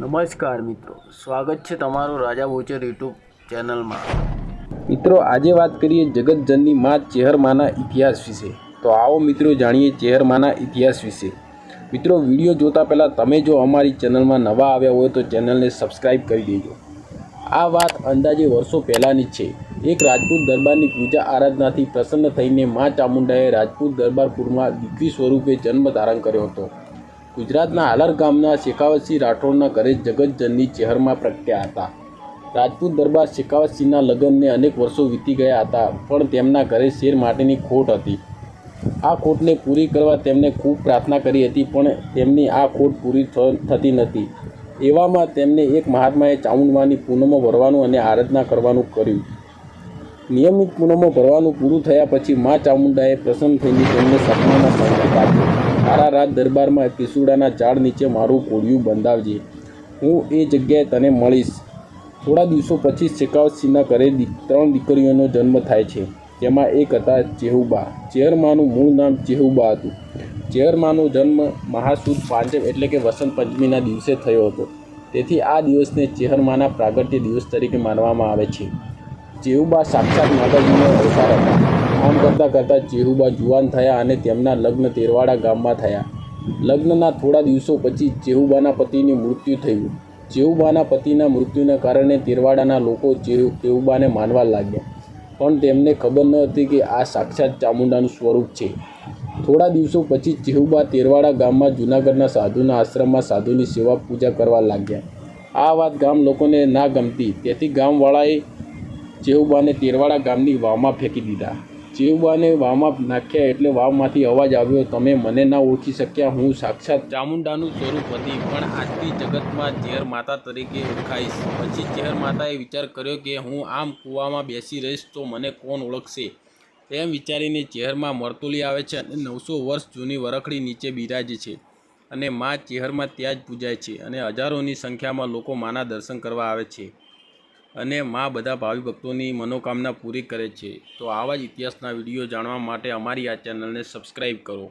નમસ્કાર મિત્રો. સ્વાગત છે તમારું રાજા બોચર યુટ્યુબ ચેનલમાં. મિત્રો, આજે વાત કરીએ જગતજનની મા ચેહરમાના ઇતિહાસ વિશે. તો આવો મિત્રો જાણીએ ચેહરમાના ઇતિહાસ વિશે. મિત્રો, વીડિયો જોતા પહેલાં તમે જો અમારી ચેનલમાં નવા આવ્યા હોય તો ચેનલને સબસ્ક્રાઈબ કરી દેજો. આ વાત અંદાજે વર્ષો પહેલાંની છે. એક રાજપૂત દરબારની પૂજા આરાધનાથી પ્રસન્ન થઈને મા ચામુંડાએ રાજપૂત દરબારપુરમાં દીકરી સ્વરૂપે જન્મ ધારણ કર્યો હતો. ગુજરાતના હાલર ગામના શેખાવતસિંહ રાઠોડના ઘરે જગતજનની ચહેરમાં પ્રગટ્યા હતા. રાજપૂત દરબાર શેખાવતસિંહના લગ્નને અનેક વર્ષો વીતી ગયા હતા, પણ તેમના ઘરે શેર માટેની ખોટ હતી. આ ખોટને પૂરી કરવા તેમણે ખૂબ પ્રાર્થના કરી હતી, પણ તેમની આ ખોટ પૂરી થતી નથી. એવામાં તેમને એક મહાત્માએ ચામુંડમાની પૂનમો ભરવાનું અને આરાધના કરવાનું કર્યું. નિયમિત પૂનમો ભરવાનું પૂરું થયા પછી મા ચામુંડાએ પ્રસન્ન થઈને તેમને સપનામાં સંકેત આપ્યો. તારા રાજ દરબારમાં કેસુડાના ઝાડ નીચે મારું કોળિયું બંધાવજે. હું એ જગ્યાએ તને મળીશ. થોડા દિવસો પછી શેખાવતસિંહના ઘરે ત્રણ દીકરીઓનો જન્મ થાય છે. જેમાં એક હતા ચેહુબા. ચેહરમાનું મૂળ નામ ચેહુબા હતું. ચેહરમાનો જન્મ મહાસુદ પાંચમ એટલે કે વસંત પંચમીના દિવસે થયો હતો. તેથી આ દિવસને ચેહરમાના પ્રાગટ્ય દિવસ તરીકે માનવામાં આવે છે. ચેહુબા સાક્ષાત માતાજીનો અવતાર હતા. આમ કરતાં કરતાં ચેહુબા જુવાન થયા અને તેમના લગ્ન તેરવાડા ગામમાં થયા. લગ્નના થોડા દિવસો પછી ચેહુબાના પતિનું મૃત્યુ થયું. ચેહુબાના પતિના મૃત્યુના કારણે તેરવાડાના લોકો ચેહુ ચેહુબાને માનવા લાગ્યા. પણ તેમને ખબર ન હતી કે આ સાક્ષાત ચામુંડાનું સ્વરૂપ છે. થોડા દિવસો પછી ચેહુબા તેરવાડા ગામમાં જૂનાગઢના સાધુના આશ્રમમાં સાધુની સેવા પૂજા કરવા લાગ્યા. આ વાત ગામ લોકોને ના ગમતી. તેથી ગામવાળાએ ચેહુબાને તેરવાડા ગામની વાવમાં ફેંકી દીધા. ચેહુબાને વાવમાં નાખ્યા એટલે વાવમાંથી અવાજ આવ્યો, તમે મને ના ઓળખી શક્યા, હું સાક્ષાત ચામુંડાનું સ્વરૂપ હતી, પણ આજથી જગતમાં ઝેર માતા તરીકે ઓળખાઈશ. પછી ચેહર માતાએ વિચાર કર્યો કે, હું આમ કૂવામાં બેસી રહીશ, તો મને કોણ ઓળખશે? તેમ વિચારીને ચેહરમાં મરતોલી આવે છે અને નવસો વર્ષ જૂની વરખડી નીચે બિરાજે છે અને મા ચહેરમાં ત્યાં જ પૂજાય છે અને હજારોની સંખ્યામાં લોકો માના દર્શન કરવા આવે છે. અને મા બધા ભાવિ ભક્તોની મનોકામના પૂરી કરે છે. તો આવા જ ઇતિહાસના વીડિયો જાણવા માટે અમારી આ ચેનલને સબસ્ક્રાઈબ કરો.